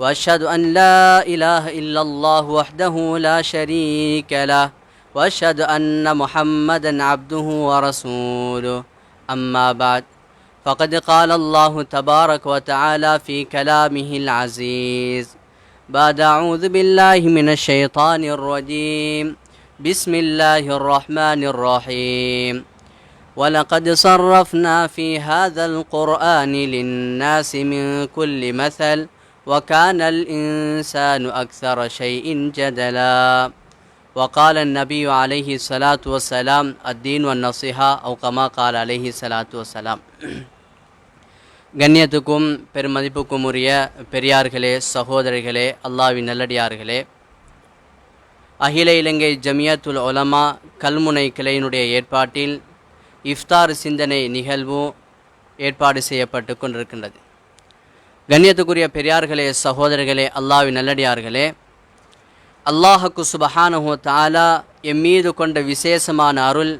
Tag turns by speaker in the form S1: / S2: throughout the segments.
S1: وأشهد أن لا إله إلا الله وحده لا شريك له وأشهد أن محمدا عبده ورسوله. أما بعد فقد قال الله تبارك وتعالى في كلامه العزيز بعد أعوذ بالله من الشيطان الرجيم. بسم الله الرحمن الرحيم. ولقد صرفنا في هذا القرآن للناس من كل مثل وكان الإنسان أكثر شيء جدلا وقال النبي عليه الصلاة والسلام الدين والنصيحة أو كما قال عليه الصلاة والسلام கண்ணியத்துக்கும் பெருமதிப்புக்கும் உரிய பெரியார்களே சகோதரிகளே அல்லாவின் நல்லடியார்களே அகில இலங்கை ஜமியத்துல் உலமா கல்முனை கிளையினுடைய ஏற்பாட்டில் இஃப்தார் சிந்தனை நிகழ்வு ஏற்பாடு செய்யப்பட்டு கொண்டிருக்கின்றது கண்ணியத்துக்குரிய பெரியார்களே சகோதரர்களே அல்லாவின் நல்லடியார்களே அல்லாஹக்கு சுபஹானஹு தாலா எம் மீது கொண்ட விசேஷமான அருள்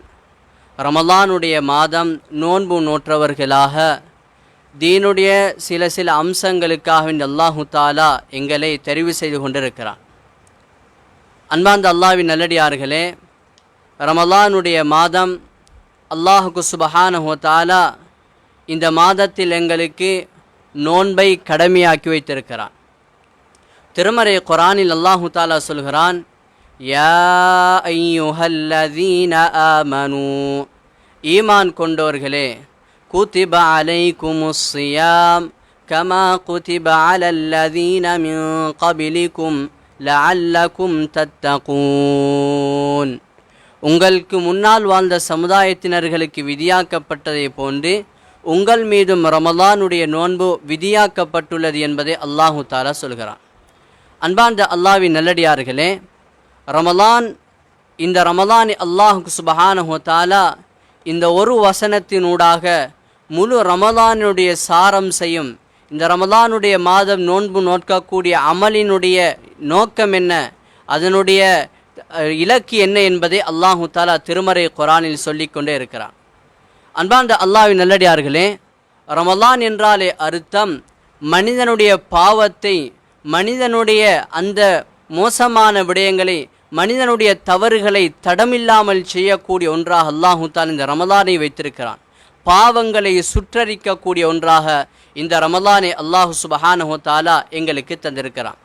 S1: ரமலானுடைய மாதம் நோன்பு நோற்றவர்களாக தீனுடைய சில சில அம்சங்களுக்காக இந்த அல்லாஹு தாலா எங்களை தெரிவு செய்து கொண்டிருக்கிறான். அன்பாந்த அல்லாவின் நல்லடியார்களே ரமலானுடைய மாதம் அல்லாஹுக்கு சுபஹானஹு தாலா இந்த மாதத்தில் எங்களுக்கு நோன்பை கடமையாக்கி வைத்திருக்கிறான். திருமறை குரானில் அல்லாஹு தாலா சொல்கிறான் யா ஆமனு. ஈமான் கொண்டோர்களே குதிப அலைக்குமுஸ்ஸியாம் கமா குதிப அலல்லதீன மின் கபிலிக்கும் லஅல்லக்கும் தத்தகூன். உங்களுக்கு முன்னால் வாழ்ந்த சமுதாயத்தினர்களுக்கு விதியாக்கப்பட்டதை போன்று உங்கள் மீதும் ரமலானுடைய நோன்பு விதியாக்கப்பட்டுள்ளது என்பதை அல்லாஹு தாலா சொல்கிறான். அன்பார்ந்த அல்லாவின் நல்லடியார்களே ரமலான் இந்த ரமலான் அல்லாஹு சுபஹானஹு தாலா இந்த ஒரு வசனத்தினூடாக முழு ரமலானுடைய சாரம் செய்யும் இந்த ரமலானுடைய மாதம் நோன்பு நோக்கக்கூடிய அமலினுடைய நோக்கம் என்ன அதனுடைய இலக்கு என்ன என்பதை அல்லாஹு தாலா திருமறை குரானில் சொல்லிக்கொண்டே இருக்கிறான். அன்பார்ந்த அல்லாவின் நல்லடியார்களே ரமலான் என்றாலே அர்த்தம் மனிதனுடைய பாவத்தை மனிதனுடைய அந்த மோசமான விடயங்களை மனிதனுடைய தவறுகளை தடமில்லாமல் செய்யக்கூடிய ஒன்றாக அல்லாஹு இந்த ரமலானை வைத்திருக்கிறான். பாவங்களை சுற்றறிக்கக்கூடிய ஒன்றாக இந்த ரமலானை அல்லாஹு சுபஹானஹு தாலா எங்களுக்கு தந்திருக்கிறான்.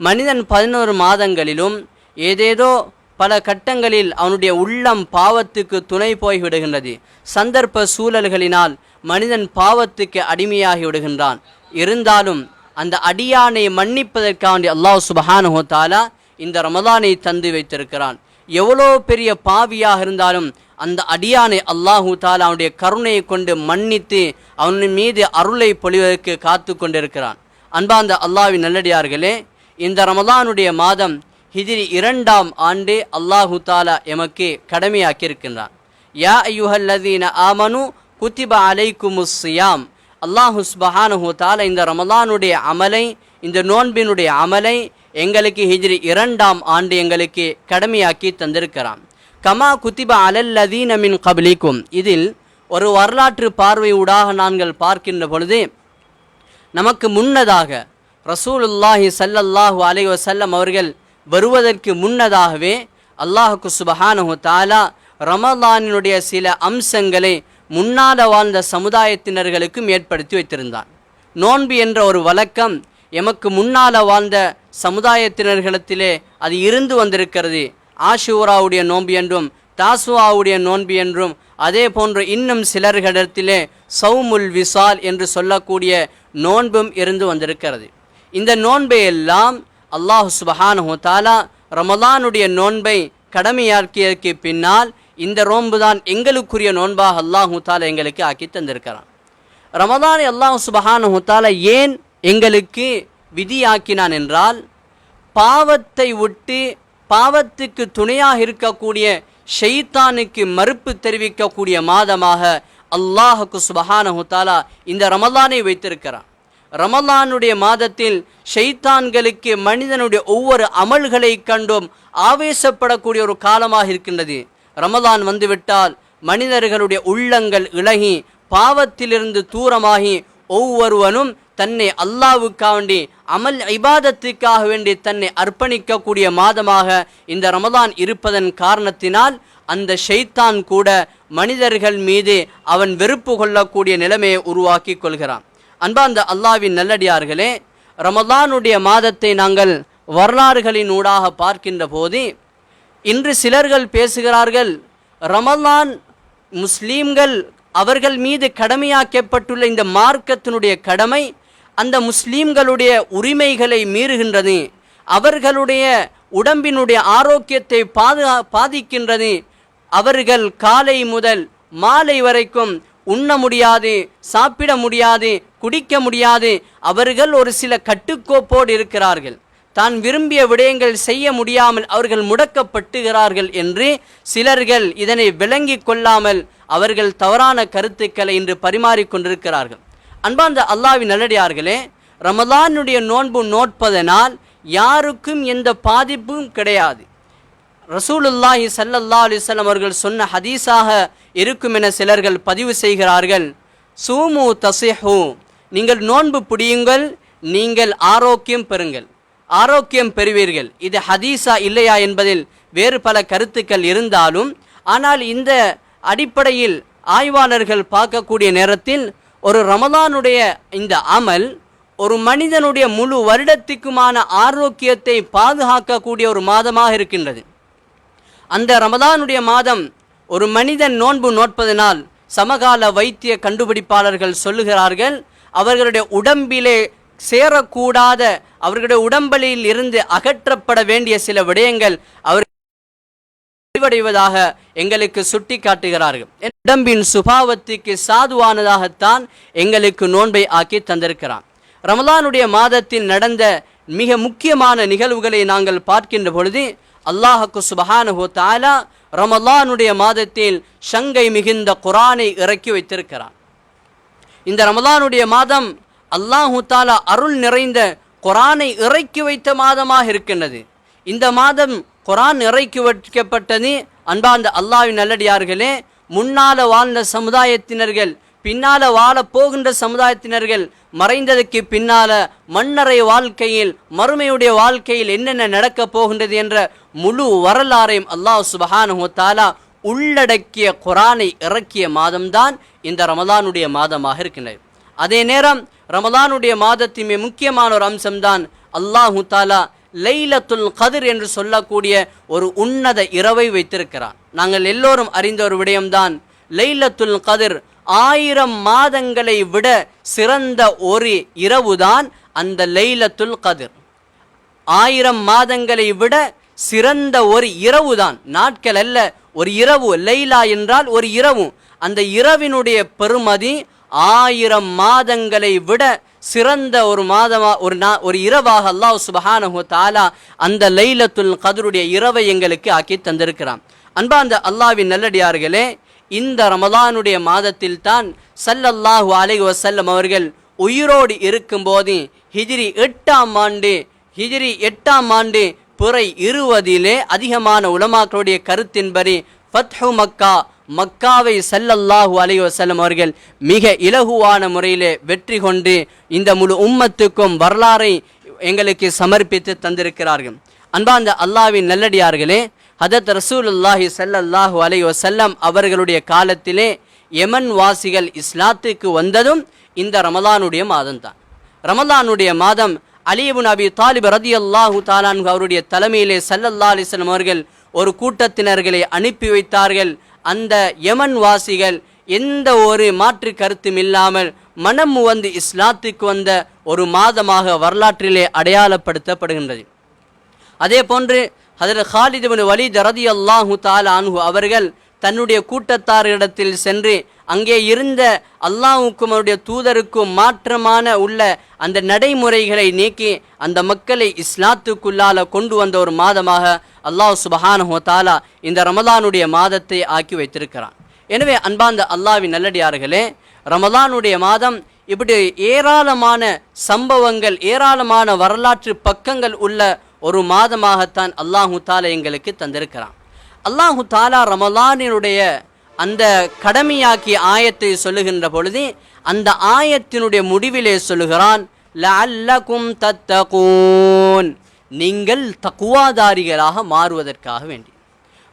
S1: மனிதன் பதினோரு மாதங்களிலும் ஏதேதோ பல கட்டங்களில் அவனுடைய உள்ளம் பாவத்துக்கு துணை போய்விடுகின்றது. சந்தர்ப்ப சூழல்களினால் மனிதன் பாவத்துக்கு அடிமையாகி விடுகின்றான். இருந்தாலும் அந்த அடியானை மன்னிப்பதற்காக அல்லாஹ் சுபஹானஹு தாலா இந்த ரமதானை தந்து வைத்திருக்கிறான். எவ்வளோ பெரிய பாவியாக இருந்தாலும் அந்த அடியானை அல்லாஹூ தாலா அவனுடைய கருணையை கொண்டு மன்னித்து அவன் மீது அருளை பொழிவதற்கு காத்து கொண்டிருக்கிறான். அன்பாந்த அல்லாவின் நல்லடியார்களே இந்த ரமதானுடைய மாதம் ஹிஜிரி இரண்டாம் ஆண்டு அல்லாஹு தாலா எமக்கு கடமையாக்கியிருக்கின்றான். யா ஐயுஹல்லதீன ஆமனு குத்திப அலைக்குமுஸ் சியாம். அல்லாஹு சுபஹானஹு தாலா இந்த ரமலானுடைய அமலை இந்த நோன்பினுடைய அமலை எங்களுக்கு ஹிஜ்ரி இரண்டாம் ஆண்டு எங்களுக்கு கடமையாக்கி தந்திருக்கிறான். கமா குத்திப அலல்லதீன மின் கபிலிக்கும். இதில் ஒரு வரலாற்று பார்வையூடாக நாங்கள் பார்க்கின்ற பொழுது நமக்கு முன்னதாக ரசூலுல்லாஹி சல்லல்லாஹு அலை வசல்லம் அவர்கள் வருவதற்கு முன்னதாகவே அல்லாஹுக்கு சுபஹானஹு தாலா ரமலானினுடைய சில அம்சங்களை முன்னால வாழ்ந்த சமுதாயத்தினர்களுக்கும் ஏற்படுத்தி வைத்திருந்தான் நோன்பு என்ற ஒரு வழக்கம் எமக்கு முன்னால வாழ்ந்த சமுதாயத்தினர்களிடத்திலே அது இருந்து வந்திருக்கிறது. ஆஷூராவுடைய நோன்பு என்றும் தாசுவாவுடைய நோன்பு என்றும் அதே போன்று இன்னும் சிலர்களிடத்திலே சவுமுல் விசால் என்று சொல்லக்கூடிய நோன்பும் இருந்து வந்திருக்கிறது. இந்த நோன்பை எல்லாம் அல்லாஹு சுபஹானஹு தாலா ரமலானுடைய நோன்பை கடமையாக்கியதற்கு பின்னால் இந்த நோன்பு தான் எங்களுக்குரிய நோன்பாக அல்லாஹு தாலா எங்களுக்கு ஆக்கி தந்திருக்கிறான். ரமலானை அல்லாஹ் சுபஹானஹு தாலா ஏன் எங்களுக்கு விதியாக்கினான் என்றால் பாவத்தை விட்டு பாவத்துக்கு துணையாக இருக்கக்கூடிய ஷெய்தானுக்கு மறுப்பு தெரிவிக்கக்கூடிய மாதமாக அல்லாஹுக்கு சுபஹானஹு தாலா இந்த ரமலானை வைத்திருக்கிறான். ரமலானுடைய மாதத்தில் ஷைத்தான்களுக்கு மனிதனுடைய ஒவ்வொரு அமல்களை கண்டும் ஆவேசப்படக்கூடிய ஒரு காலமாக இருக்கின்றது. ரமலான் வந்துவிட்டால் மனிதர்களுடைய உள்ளங்கள் இழகி பாவத்திலிருந்து தூரமாகி ஒவ்வொருவனும் தன்னை அல்லாவுக்காக வேண்டி அமல் இபாதத்துக்காக வேண்டி தன்னை அர்ப்பணிக்கக்கூடிய மாதமாக இந்த ரமலான் இருப்பதன் காரணத்தினால் அந்த ஷைத்தான் கூட மனிதர்கள் மீது அவன் வெறுப்பு கொள்ளக்கூடிய நிலைமையை உருவாக்கி கொள்கிறான். அன்பார்ந்த அல்லாவின் நல்லடியார்களே ரமலானுடைய மாதத்தை நாங்கள் வரலாறுகளின் ஊடாக பார்க்கின்ற போது இன்று சிலர்கள் பேசுகிறார்கள் ரமலான் முஸ்லீம்கள் அவர்கள் மீது கடமையாக்கப்பட்டுள்ள இந்த மார்க்கத்தினுடைய கடமை அந்த முஸ்லீம்களுடைய உரிமைகளை மீறுகின்றது அவர்களுடைய உடம்பினுடைய ஆரோக்கியத்தை பாதுகா பாதிக்கின்றது அவர்கள் காலை முதல் மாலை வரைக்கும் உண்ண முடியாது சாப்பிட முடியாது குடிக்க முடியாது. அவர்கள் ஒரு சில கட்டுக்கோப்போடு இருக்கிறார்கள். தான் விரும்பிய விடயங்கள் செய்ய முடியாமல் அவர்கள் முடக்கப்பட்டுகிறார்கள் என்று சிலர்கள் இதனை விளங்கிக் கொள்ளாமல் அவர்கள் தவறான கருத்துக்களை இன்று பரிமாறிக்கொண்டிருக்கிறார்கள் அன்பார்ந்த அல்லாவி நல்லடியார்களே ரமதானுடைய நோன்பு நோட்பதனால் யாருக்கும் எந்த பாதிப்பும் கிடையாது. ரசூலுல்லாஹி சல்லல்லா அலிசல்லம் அவர்கள் சொன்ன ஹதீஸாக இருக்கும் என சிலர்கள் பதிவு செய்கிறார்கள். சூமு தசிஹூ நீங்கள் நோன்பு பிடியுங்கள் நீங்கள் ஆரோக்கியம் பெறுங்கள். ஆரோக்கியம் பெறுவீர்கள். இது ஹதீஸா இல்லையா என்பதில் வேறு பல கருத்துக்கள் இருந்தாலும் ஆனால் இந்த அடிப்படையில் ஆய்வாளர்கள் பார்க்கக்கூடிய நேரத்தில் ஒரு ரமதானுடைய இந்த அமல் ஒரு மனிதனுடைய முழு வருடத்துக்குமான ஆரோக்கியத்தை பாதுகாக்கக்கூடிய ஒரு மாதமாக இருக்கின்றது. அந்த ரமதானுடைய மாதம் ஒரு மனிதன் நோன்பு நோட்பதனால் சமகால வைத்திய கண்டுபிடிப்பாளர்கள் சொல்லுகிறார்கள் அவர்களுடைய உடம்பிலே சேரக்கூடாத அவர்களுடைய உடம்பலில் இருந்து அகற்றப்பட வேண்டிய சில விடயங்கள் அவர் முடிவடைவதாக எங்களுக்கு சுட்டி காட்டுகிறார்கள் உடம்பின் சுபாவத்துக்கு சாதுவானதாகத்தான் எங்களுக்கு நோன்பை ஆக்கி தந்திருக்கிறான். ரமலானுடைய மாதத்தில் நடந்த மிக முக்கியமான நிகழ்வுகளை நாங்கள் பார்க்கின்ற பொழுது அல்லாஹுக்கு சுபஹானஹு தாலா ரமலானுடைய மாதத்தில் சங்கை மிகுந்த குரானை இறக்கி வைத்திருக்கிறான். இந்த ரமலானுடைய மாதம் அல்லாஹு தாலா அருள் நிறைந்த குரானை இறக்கி வைத்த மாதமாக இருக்கின்றது. இந்த மாதம் குரான் இறக்கி வைக்கப்பட்டது அன்பார்ந்த அல்லாஹ்வின் நல்லடியார்களே முன்னால வாழ்ந்த சமுதாயத்தினர்கள் பின்னால வாழ போகின்ற சமுதாயத்தினர்கள் மறைந்ததுக்கு பின்னால மன்னரை வாழ்க்கையில் மறுமையுடைய வாழ்க்கையில் என்னென்ன நடக்கப் போகின்றது என்ற முழு வரலாறையும் அல்லாஹ் சுபஹானு தாலா உள்ளடக்கிய குரானை இறக்கிய மாதம்தான் இந்த ரமதானுடைய மாதமாக இருக்கின்றது. அதே நேரம் ரமதானுடைய மாதத்தின் மிக முக்கியமான ஒரு அம்சம்தான் அல்லாஹு தாலா லைலத்துல் கதிர் என்று சொல்லக்கூடிய ஒரு உன்னத இரவை வைத்திருக்கிறான் நாங்கள் எல்லோரும் அறிந்த ஒரு விடயம்தான் லைலத்துல் கதிர் ஆயிரம் மாதங்களை விட சிறந்த ஒரு இரவுதான் அந்த லைலத்துல் கதிர். ஆயிரம் மாதங்களை விட சிறந்த ஒரு இரவுதான். நாட்கள் அல்ல ஒரு இரவு. லைலா என்றால் ஒரு இரவு. அந்த இரவினுடைய பெருமதி ஆயிரம் மாதங்களை விட சிறந்த ஒரு மாதமா ஒரு நா ஒரு இரவாக அல்லாஹ் சுபஹானஹு தாலா அந்த லைலத்துல் கதருடைய இரவை எங்களுக்கு ஆக்கி தந்திருக்கிறான். அன்பா அந்த அல்லாவின் நல்லடியார்களே இந்த ரமலானுடைய மாதத்தில் தான் சல்லல்லாஹு அலை வசல்லம் அவர்கள் உயிரோடு இருக்கும்போது ஹிஜிரி எட்டாம் ஆண்டு ஹிஜிரி எட்டாம் ஆண்டு பிறை இருவதிலே அதிகமான உலமாக்களுடைய கருத்தின்படி ஃபத்ஹு மக்கா மக்காவை சல்லல்லாஹு அலையோ வஸல்லம் அவர்கள் மிக இலகுவான முறையிலே வெற்றி கொண்டு இந்த முழு உம்மத்துக்கும் வரலாறை எங்களுக்கு சமர்ப்பித்து தந்திருக்கிறார்கள். அன்பாந்த அல்லாவின் நல்லடியார்களே ஹதத் ரசூலுல்லாஹி செல்லல்லாஹு அலையோ செல்லம் அவர்களுடைய காலத்திலே யமன் வாசிகள் இஸ்லாத்துக்கு வந்ததும் இந்த ரமலானுடைய மாதம்தான். ரமலானுடைய மாதம் அலிபுன் அபி தாலிப் ரதி அல்லாஹு தாலான் அவருடைய தலைமையிலே சல்லல்லா அலிஸ்லம் அவர்கள் ஒரு கூட்டத்தினர்களை அனுப்பி வைத்தார்கள். அந்த யமன் வாசிகள் எந்த ஒரு மாற்று கருத்தும் இல்லாமல் மனம் வந்து இஸ்லாத்துக்கு வந்த ஒரு மாதமாக வரலாற்றிலே அடையாளப்படுத்தப்படுகின்றது. அதே போன்று அதில் ஹாலித் வலி ரதி அல்லாஹு தாலா அன்ஹு அவர்கள் தன்னுடைய கூட்டத்தாரிடத்தில் சென்று அங்கே இருந்த அல்லாவுக்கும் அவருடைய தூதருக்கும் மாற்றமான உள்ள அந்த நடைமுறைகளை நீக்கி அந்த மக்களை இஸ்லாத்துக்குள்ளால கொண்டு வந்த ஒரு மாதமாக அல்லாஹ் சுபஹானஹோ தாலா இந்த ரமலானுடைய மாதத்தை ஆக்கி வைத்திருக்கிறான். எனவே அன்பாந்த அல்லாவின் நல்லடியார்களே ரமலானுடைய மாதம் இப்படி ஏராளமான சம்பவங்கள் ஏராளமான வரலாற்று பக்கங்கள் உள்ள ஒரு மாதமாகத்தான் அல்லாஹு தாலா எங்களுக்கு தந்திருக்கிறான். அல்லாஹு தாலா ரமலானினுடைய அந்த கடமையாக்கிய ஆயத்தை சொல்லுகின்ற பொழுது அந்த ஆயத்தினுடைய முடிவிலே சொல்லுகிறான் லஅல்லகும் தத்தகூன். நீங்கள் தக்குவாதாரிகளாக மாறுவதற்காக வேண்டி.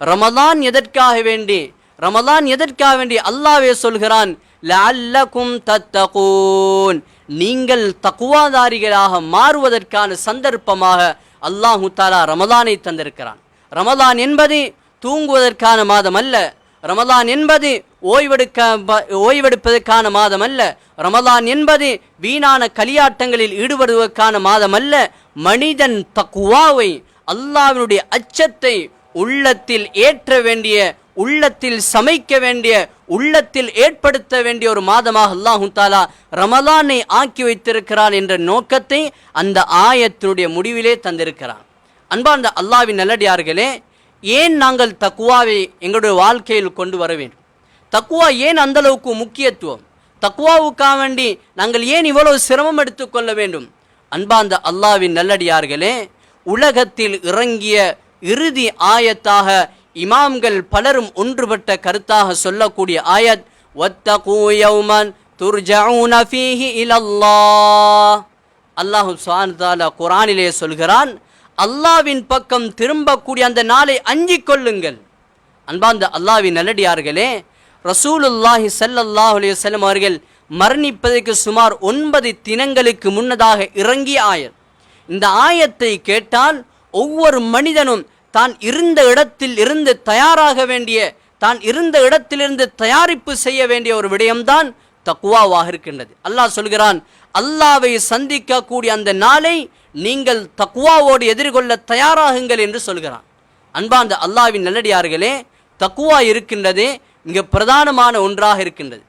S1: ரமலான் எதற்காக வேண்டி? ரமலான் எதற்காக வேண்டி அல்லாவே சொல்கிறான் லஅல்லகும் தத்தகூன். நீங்கள் தக்குவாதாரிகளாக மாறுவதற்கான சந்தர்ப்பமாக அல்லாஹு தாலா ரமலானை தந்திருக்கிறான். ரமலான் என்பது தூங்குவதற்கான மாதம் அல்ல ரமலான் என்பது ஓய்வெடுக்க ப- ஓய்வெடுப்பதற்கான மாதம் அல்ல ரமலான் என்பது வீணான கலியாட்டங்களில் ஈடுபடுவதற்கான மாதம் அல்ல மனிதன் தக்குவாவை அல்லாவினுடைய அச்சத்தை உள்ளத்தில் ஏற்ற வேண்டிய உள்ளத்தில் சமைக்க வேண்டிய உள்ளத்தில் ஏற்படுத்த வேண்டிய ஒரு மாதமாக அல்லாஹு தாலா ரமலானை ஆக்கி வைத்திருக்கிறான் என்ற நோக்கத்தை அந்த ஆயத்தினுடைய முடிவிலே தந்திருக்கிறான். அன்பார்ந்த அல்லாவின் நல்லடியார்களே ஏன் நாங்கள் தக்குவாவை எங்களுடைய வாழ்க்கையில் கொண்டு வர வேண்டும்? தக்குவா ஏன் அந்த அளவுக்கு முக்கியத்துவம்? தக்குவாவுக்காக வேண்டி நாங்கள் ஏன் இவ்வளவு சிரமம் எடுத்துக்கொள்ள வேண்டும்? அன்பாந்த அல்லாஹ்வின் நல்லடியார்களே உலகத்தில் இறங்கிய இறுதி ஆயத்தாக இமாம்கள் பலரும் ஒன்றுபட்ட கருத்தாக சொல்லக்கூடிய ஆயத் வத்தகூ யௌமன் துர்ஜஊன ஃபீஹி இலல்லாஹ். அல்லாஹு சுவான் வ குரானிலே சொல்கிறான் அல்லாவின் பக்கம் திரும்பக்கூடிய அந்த நாளை அஞ்சி கொள்ளுங்கள். அன்பாந்த அல்லாவின் நல்லடியார்களே ரசூலுல்லாஹி ஸல்லல்லாஹு அலைஹி அவர்கள் மரணிப்பதற்கு சுமார் ஒன்பது தினங்களுக்கு முன்னதாக இறங்கிய ஆயத் இந்த ஆயத்தை கேட்டால் ஒவ்வொரு மனிதனும் தான் இருந்த இடத்தில் இருந்து தயாராக வேண்டிய தான் இருந்த இடத்திலிருந்து தயாரிப்பு செய்ய வேண்டிய ஒரு விடயம்தான் தக்குவாவாக இருக்கின்றது. அல்லாஹ் சொல்கிறான் அல்லாவை சந்திக்கக்கூடிய அந்த நாளை நீங்கள் தக்குவாவோடு எதிர்கொள்ள தயாராகுங்கள் என்று சொல்கிறான். அன்பாந்த அல்லாவின் நல்லடியார்களே தக்குவா இருக்கின்றது மிக பிரதானமான ஒன்றாக இருக்கின்றது.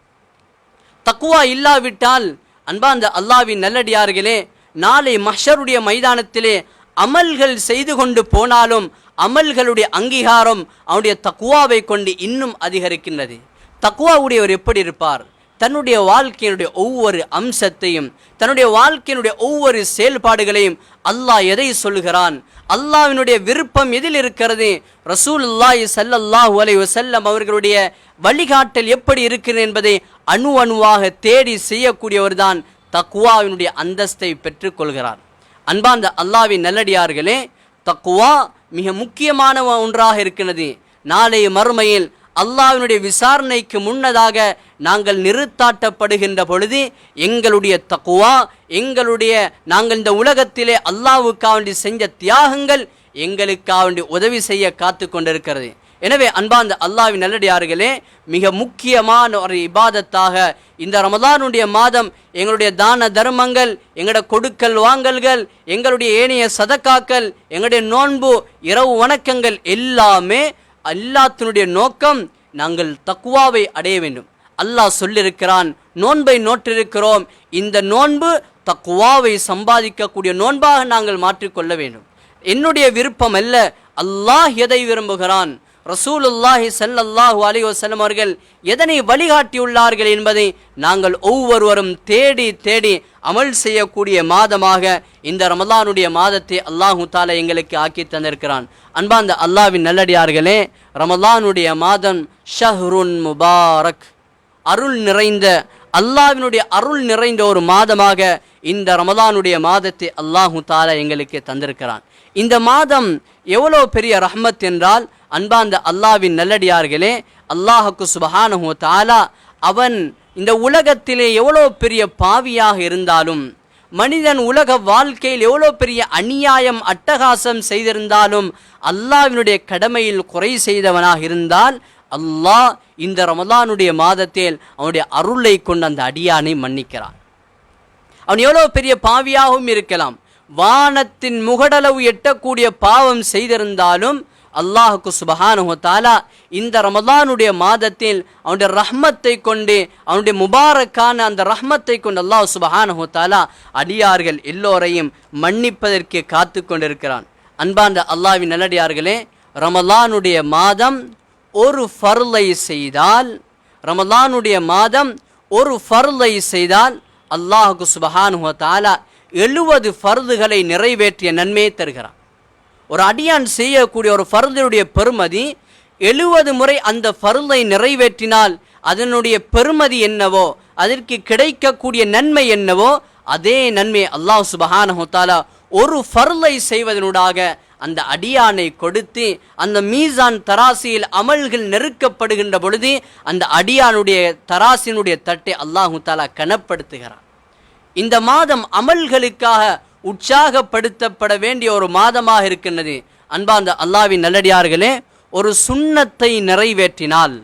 S1: தக்குவா இல்லாவிட்டால் அன்பாந்த அல்லாவின் நல்லடியார்களே நாளை மஷருடைய மைதானத்திலே அமல்கள் செய்து கொண்டு போனாலும் அமல்களுடைய அங்கீகாரம் அவனுடைய தக்குவாவை கொண்டு இன்னும் அதிகரிக்கின்றது. தக்குவாவுடையவர் எப்படி இருப்பார்? தன்னுடைய வாழ்க்கையினுடைய ஒவ்வொரு அம்சத்தையும் தன்னுடைய வாழ்க்கையினுடைய ஒவ்வொரு செயல்பாடுகளையும் அல்லாஹ் எதை சொல்கிறான் அல்லாவினுடைய விருப்பம் எதில் இருக்கிறது? ரசூலுல்லாஹி ஸல்லல்லாஹு அலை வசல்லம் அவர்களுடைய வழிகாட்டல் எப்படி இருக்கிறது என்பதை அணு அணுவாக தேடி செய்யக்கூடியவர்தான் தக்குவாவினுடைய அந்தஸ்தை பெற்றுக்கொள்கிறார் அன்பார்ந்த அல்லாவின் நல்லடியார்களே தக்குவா மிக முக்கியமான ஒன்றாக இருக்கிறது. நாளைய மறுமையில் அல்லாவினுடைய விசாரணைக்கு முன்னதாக நாங்கள் நிறுத்தாட்டப்படுகின்ற பொழுது எங்களுடைய தக்குவா எங்களுடைய நாங்கள் இந்த உலகத்திலே அல்லாஹ்வுக்காக வேண்டி செஞ்ச தியாகங்கள் எங்களுக்காக வேண்டி உதவி செய்ய காத்து கொண்டிருக்கிறது. எனவே அந்த அல்லாஹவின் நல்லடியார்களே மிக முக்கியமான ஒரு இபாதத்தாக இந்த ரமதானுடைய மாதம் எங்களுடைய தான தர்மங்கள் எங்களுடைய கொடுக்கல் வாங்கல்கள் எங்களுடைய ஏனைய சதக்காக்கள் எங்களுடைய நோன்பு இரவு வணக்கங்கள் எல்லாமே எல்லாத்தினுடைய நோக்கம் நாங்கள் தக்குவாவை அடைய வேண்டும். அல்லாஹ் சொல்லியிருக்கிறான் நோன்பை நோற்றிருக்கிறோம். இந்த நோன்பு தக்குவாவை சம்பாதிக்கக்கூடிய நோன்பாக நாங்கள் மாற்றிக்கொள்ள வேண்டும். என்னுடைய விருப்பம் அல்ல அல்லாஹ் எதை விரும்புகிறான்? ரசூலுல்லாஹி சல்லல்லாஹு அலி வஸல்லம் அவர்கள் எதனை வழிகாட்டியுள்ளார்கள் என்பதை நாங்கள் ஒவ்வொருவரும் தேடி தேடி அமல் செய்யக்கூடிய மாதமாக இந்த ரமலானுடைய மாதத்தை அல்லாஹு தாலா எங்களுக்கு ஆக்கி தந்திருக்கிறான். அன்பாந்த அல்லாவின் நல்லடியார்களே ரமலானுடைய மாதம் ஷஹ்ருன் முபாரக். அருள் நிறைந்த அல்லாவினுடைய அருள் நிறைந்த ஒரு மாதமாக இந்த ரமலானுடைய மாதத்தை அல்லாஹு தாலா எங்களுக்கு தந்திருக்கிறான். இந்த மாதம் எவ்வளோ பெரிய ரஹ்மத் என்றால் அன்பார்ந்த அல்லாஹ்வின் நல்லடியார்களே அல்லாஹுக்கு சுபஹானஹோ தாலா அவன் இந்த உலகத்திலே எவ்வளோ பெரிய பாவியாக இருந்தாலும் மனிதன் உலக வாழ்க்கையில் எவ்வளோ பெரிய அநியாயம் அட்டகாசம் செய்திருந்தாலும் அல்லாவினுடைய கடமையில் குறை செய்தவனாக இருந்தால் அல்லாஹ் இந்த ரமலானுடைய மாதத்தில் அவனுடைய அருளை கொண்டு அந்த அடியானை மன்னிக்கிறான். அவன் எவ்வளோ பெரிய பாவியாகவும் இருக்கலாம். வானத்தின் முகடளவு எட்டக்கூடிய பாவம் செய்திருந்தாலும் அல்லாஹுக்கு சுபஹானு தாலா இந்த ரமலானுடைய மாதத்தில் அவனுடைய ரஹ்மத்தை கொண்டு அவனுடைய முபாரக்கான அந்த ரஹ்மத்தை கொண்டு அல்லாஹ் சுபஹானு தாலா அடியார்கள் எல்லோரையும் மன்னிப்பதற்கு காத்து கொண்டிருக்கிறான். அன்பார்ந்த அல்லாஹ்வின் நல்லடியார்களே ரமலானுடைய மாதம் ஒரு ஃபர்லை செய்தால் ரமலானுடைய மாதம் ஒரு ஃபர்லை செய்தால் அல்லாஹுக்கு சுபஹானு தாலா எழுபது ஃபர்துகளை நிறைவேற்றிய நன்மையை தருகிறான். ஒரு அடியான் செய்யக்கூடிய ஒரு ஃபருதனுடைய பெருமதி எழுவது முறை அந்த ஃபருதை நிறைவேற்றினால் அதனுடைய பெருமதி என்னவோ அதற்கு கிடைக்கக்கூடிய நன்மை என்னவோ அதே நன்மை அல்லாஹ் சுபஹானஹு ஒரு ஃபர்லை செய்வதனூடாக அந்த அடியானை கொடுத்து அந்த மீசான் தராசியில் அமல்கள் நெருக்கப்படுகின்ற பொழுது அந்த அடியானுடைய தராசினுடைய தட்டை அல்லாஹு தாலா கனப்படுத்துகிறான். இந்த மாதம் அமல்களுக்காக உற்சாகப்படுத்தப்பட வேண்டிய ஒரு மாதமாக இருக்கின்றது. அன்பாந்த அல்லாவின் நல்லடியார்களே ஒரு சுண்ணத்தை நிறைவேற்றினால்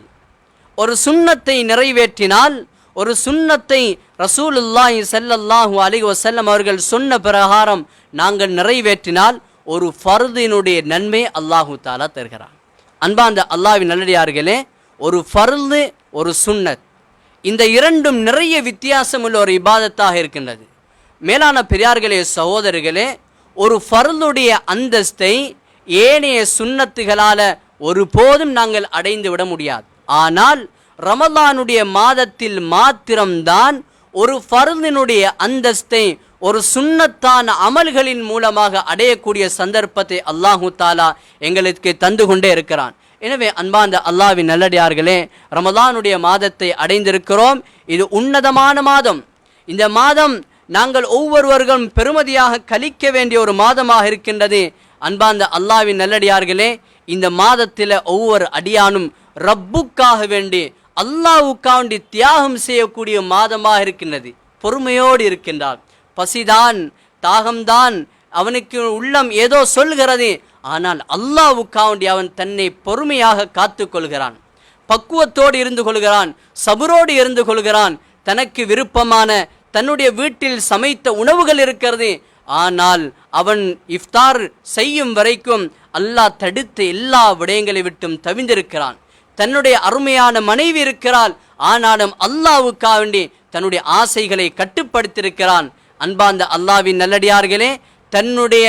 S1: ஒரு சுண்ணத்தை நிறைவேற்றினால் ஒரு சுண்ணத்தை ரசூலுல்லாஹி செல்லல்லாஹு அலி வசல்லம் அவர்கள் சொன்ன பிரகாரம் நாங்கள் நிறைவேற்றினால் ஒரு ஃபருதினுடைய நன்மை அல்லாஹு தாலா தருகிறான். அன்பார்ந்த அல்லாவின் நல்லடியார்களே ஒரு ஃபருது ஒரு சுன்னத் இந்த இரண்டும் நிறைய வித்தியாசம் உள்ள ஒரு இபாதத்தாக இருக்கின்றது. மேலான பெரியார்களே சகோதரர்களே ஒரு ஃபருளுடைய அந்தஸ்தை ஏனைய சுண்ணத்துகளால் ஒருபோதும் நாங்கள் அடைந்து விட முடியாது. ஆனால் ரமலானுடைய மாதத்தில் மாத்திரம்தான் ஒரு ஃபருளினுடைய அந்தஸ்தை ஒரு சுண்ணத்தான அமல்களின் மூலமாக அடையக்கூடிய சந்தர்ப்பத்தை அல்லாஹு தாலா எங்களுக்கு தந்து கொண்டே இருக்கிறான். எனவே அன்பாந்த அல்லாவின் நல்லடியார்களே ரமலானுடைய மாதத்தை அடைந்திருக்கிறோம். இது உன்னதமான மாதம். இந்த மாதம் நாங்கள் ஒவ்வொருவர்களும் பெருமதியாக கழிக்க வேண்டிய ஒரு மாதமாக இருக்கின்றது. அன்பார்ந்த அல்லாவின் நல்லடியார்களே இந்த மாதத்தில் ஒவ்வொரு அடியானும் ரப்புக்காக வேண்டி அல்லாவுக்காக வேண்டி தியாகம் செய்யக்கூடிய மாதமாக இருக்கின்றது. பொறுமையோடு இருக்கின்றார். பசிதான் தாகம்தான் அவனுக்கு உள்ளம் ஏதோ சொல்கிறது. ஆனால் அல்லாவுக்காண்டி அவன் தன்னை பொறுமையாக காத்து கொள்கிறான். பக்குவத்தோடு இருந்து கொள்கிறான் சபுரோடு இருந்து கொள்கிறான். தனக்கு விருப்பமான தன்னுடைய வீட்டில் சமைத்த உணவுகள் இருக்கிறது. ஆனால் அவன் இஃப்தார் செய்யும் வரைக்கும் அல்லாஹ் தடுத்து எல்லா விடயங்களை விட்டும் தவிந்திருக்கிறான். தன்னுடைய அருமையான மனைவி இருக்கிறாள். ஆனாலும் அல்லாவுக்காக வேண்டி தன்னுடைய ஆசைகளை கட்டுப்படுத்தியிருக்கிறான். அன்பாந்த அல்லாவின் நல்லடியார்களே தன்னுடைய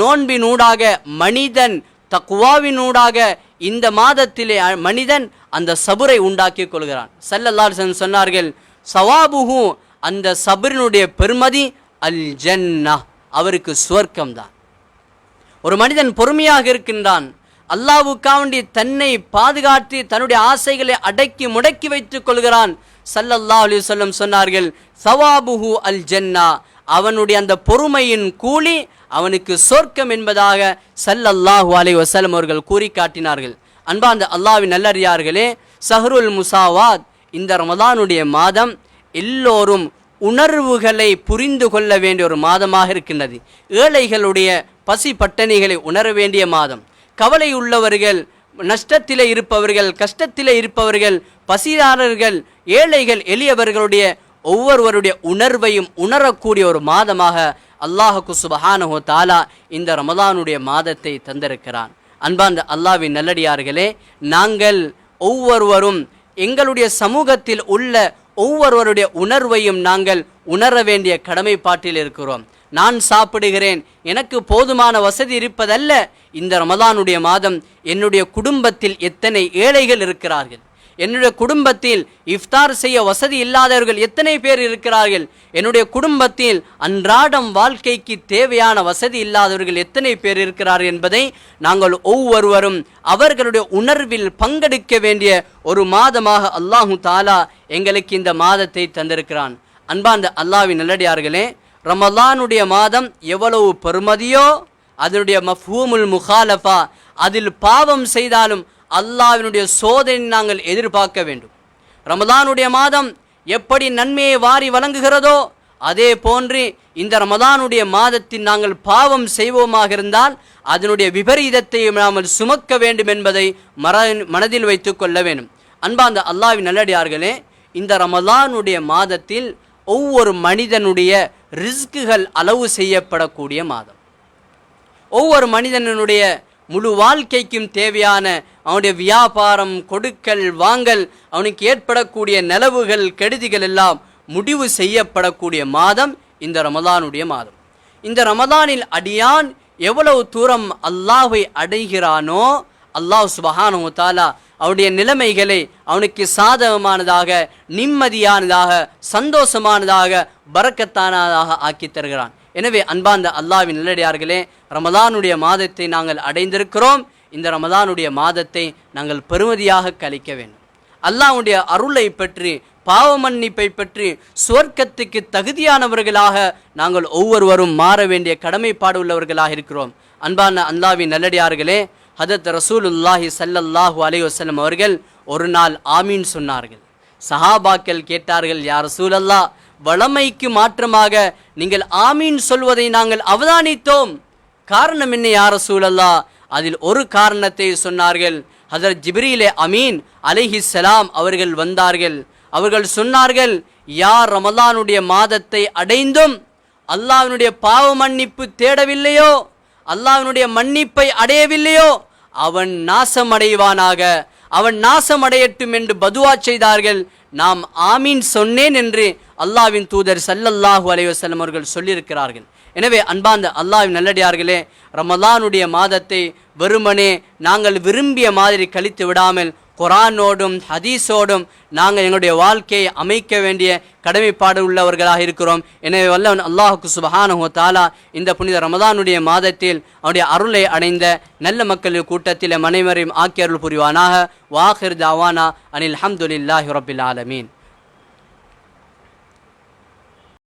S1: நோன்பினூடாக மனிதன் தக்குவாவினூடாக இந்த மாதத்திலே மனிதன் அந்த சபுரை உண்டாக்கி கொள்கிறான். சல்லல்லாஹு சொன்னார்கள் சவாபுஹு அந்த சபரினுடைய பெருமதி அல் ஜன்னா அவருக்கு சுவர்க்கம்தான். ஒரு மனிதன் பொறுமையாக இருக்கின்றான். அல்லாவுக்காண்டி தன்னை பாதுகாத்து தன்னுடைய ஆசைகளை அடக்கி முடக்கி வைத்துக் கொள்கிறான். சல்லல்லா அலி சொல்லம் சொன்னார்கள் சவாபுஹு அல் ஜன்னா அவனுடைய அந்த பொறுமையின் கூலி அவனுக்கு சொர்க்கம் என்பதாக சல்லல்லாஹு அலைஹி வசலம் அவர்கள் கூறி காட்டினார்கள் அன்பார்ந்த அல்லாவின் நல்லறியார்களே சஹருல் முசாவாத் இந்த ரமதானுடைய மாதம் எல்லோரும் உணர்வுகளை புரிந்து கொள்ள வேண்டிய ஒரு மாதமாக இருக்கின்றது. ஏழைகளுடைய பசி பட்டணிகளை உணர வேண்டிய மாதம். கவலை உள்ளவர்கள் நஷ்டத்திலே இருப்பவர்கள் கஷ்டத்திலே இருப்பவர்கள் பசியாளர்கள் ஏழைகள் எளியவர்களுடைய ஒவ்வொருவருடைய உணர்வையும் உணரக்கூடிய ஒரு மாதமாக அல்லாஹுக்கு சுபஹானஹோ தாலா இந்த ரமதானுடைய மாதத்தை தந்திருக்கிறான். அன்பாந்த அல்லாவின் நல்லடியார்களே நாங்கள் ஒவ்வொருவரும் எங்களுடைய சமூகத்தில் உள்ள ஒவ்வொருவருடைய உணர்வையும் நாங்கள் உணர வேண்டிய கடமைப்பாட்டில் இருக்கிறோம். நான் சாப்பிடுகிறேன். எனக்கு போதுமான வசதி இருப்பதல்ல. இந்த ரமதானுடைய மாதம் என்னுடைய குடும்பத்தில் எத்தனை ஏழைகள் இருக்கிறார்கள்? என்னுடைய குடும்பத்தில் இஃப்தார் செய்ய வசதி இல்லாதவர்கள் எத்தனை பேர் இருக்கிறார்கள்? என்னுடைய குடும்பத்தில் அன்றாடம் வாழ்க்கைக்கு தேவையான வசதி இல்லாதவர்கள் எத்தனை பேர் இருக்கிறார்கள் என்பதை நாங்கள் ஒவ்வொருவரும் அவர்களுடைய உணர்வில் பங்கெடுக்க வேண்டிய ஒரு மாதமாக அல்லாஹு தாலா எங்களுக்கு இந்த மாதத்தை தந்திருக்கிறான். அன்பார்ந்த அல்லாவின் நல்லடியார்களே ரமலானுடைய மாதம் எவ்வளவு பெருமதியோ அதனுடைய மஃபூமுல் முகாலஃபா அதில் பாவம் செய்தாலும் அல்லாவினுடைய சோதனை நாங்கள் எதிர்பார்க்க வேண்டும். ரமதானுடைய மாதம் எப்படி நன்மையை வாரி வழங்குகிறதோ அதே போன்று இந்த ரமதானுடைய மாதத்தில் நாங்கள் பாவம் செய்வோமாக இருந்தால் அதனுடைய விபரீதத்தை நாமல் சுமக்க வேண்டும் என்பதை மர மனதில் வைத்து கொள்ள வேண்டும். அன்பாந்த அல்லாவின் நல்லடியார்களே இந்த ரமதானுடைய மாதத்தில் ஒவ்வொரு மனிதனுடைய ரிஸ்குகள் அளவு செய்யப்படக்கூடிய மாதம். ஒவ்வொரு மனிதனுடைய முழு வாழ்க்கைக்கும் தேவையான அவனுடைய வியாபாரம் கொடுக்கல் வாங்கல் அவனுக்கு ஏற்படக்கூடிய நிலவுகள் கெடுதிகள் எல்லாம் முடிவு செய்யப்படக்கூடிய மாதம் இந்த ரமதானுடைய மாதம். இந்த ரமதானில் அடியான் எவ்வளவு தூரம் அல்லாஹை அடைகிறானோ அல்லாஹ் சுபஹானு தாலா அவனுடைய நிலைமைகளை அவனுக்கு சாதகமானதாக நிம்மதியானதாக சந்தோஷமானதாக பறக்கத்தானதாக ஆக்கி தருகிறான். எனவே அன்பார்ந்த அல்லாஹ்வின் நல்லடியார்களே ரமதானுடைய மாதத்தை நாங்கள் அடைந்திருக்கிறோம். இந்த ரமதானுடைய மாதத்தை நாங்கள் பெருமதியாக கழிக்க வேண்டும். அல்லாஹ்வுடைய அருளை பற்றி பாவ மன்னிப்பை பற்றி சுவர்க்கத்துக்கு தகுதியானவர்களாக நாங்கள் ஒவ்வொருவரும் மாற வேண்டிய கடமைப்பாடு உள்ளவர்களாக இருக்கிறோம். அன்பான அல்லாவின் நல்லடியார்களே ஹதத் ரசூலுல்லாஹி ஸல்லல்லாஹு அலி வஸல்லம் அவர்கள் ஒரு நாள் ஆமீன் சொன்னார்கள். சஹாபாக்கள் கேட்டார்கள் யார் ரசூலல்லா வளமைக்கு மாற்றமாக நீங்கள் ஆமீன் சொல்வதை நாங்கள் அவதானித்தோம். காரணம் என்ன யார சூழல்லா அதில் ஒரு காரணத்தை சொன்னார்கள். ஹதரத் ஜிப்ரீலே அமீன் அலைஹிஸ்ஸலாம் அவர்கள் வந்தார்கள். அவர்கள் சொன்னார்கள் யார் ரமலானுடைய மாதத்தை அடைந்தும் அல்லாவினுடைய பாவ மன்னிப்பு தேடவில்லையோ? அல்லாவினுடைய மன்னிப்பை அடையவில்லையோ? அவன் நாசமடைவானாக. அவன் நாசமடையட்டும் என்று பதுவா செய்தார்கள். நாம் ஆமீன் சொன்னேன் என்று அல்லாஹ்வின் தூதர் சல்லல்லாஹு அலைவசல்லம் அவர்கள் சொல்லியிருக்கிறார்கள். எனவே அன்பாந்த அல்லாவின் நல்லடியார்களே ரமலானுடைய மாதத்தை வெறுமனே நாங்கள் விரும்பிய மாதிரி கழித்து விடாமல் குரானோடும் ஹதீஸோடும் நாங்கள் எங்களுடைய வாழ்க்கையை அமைக்க வேண்டிய கடமைப்பாடு உள்ளவர்களாக இருக்கிறோம். எனவே வல்லவன் அல்லாஹுக்கு சுபஹானஹோ தாலா இந்த புனித ரமதானுடைய மாதத்தில் அவருடைய அருளை அடைந்த நல்ல மக்களின் கூட்டத்தில் மனைவரையும் ஆக்கியருள் புரிவானாக. வாஹிர் தாவானா அனில் ஹம்துலில்லாஹி ரபில் ஆலமீன்.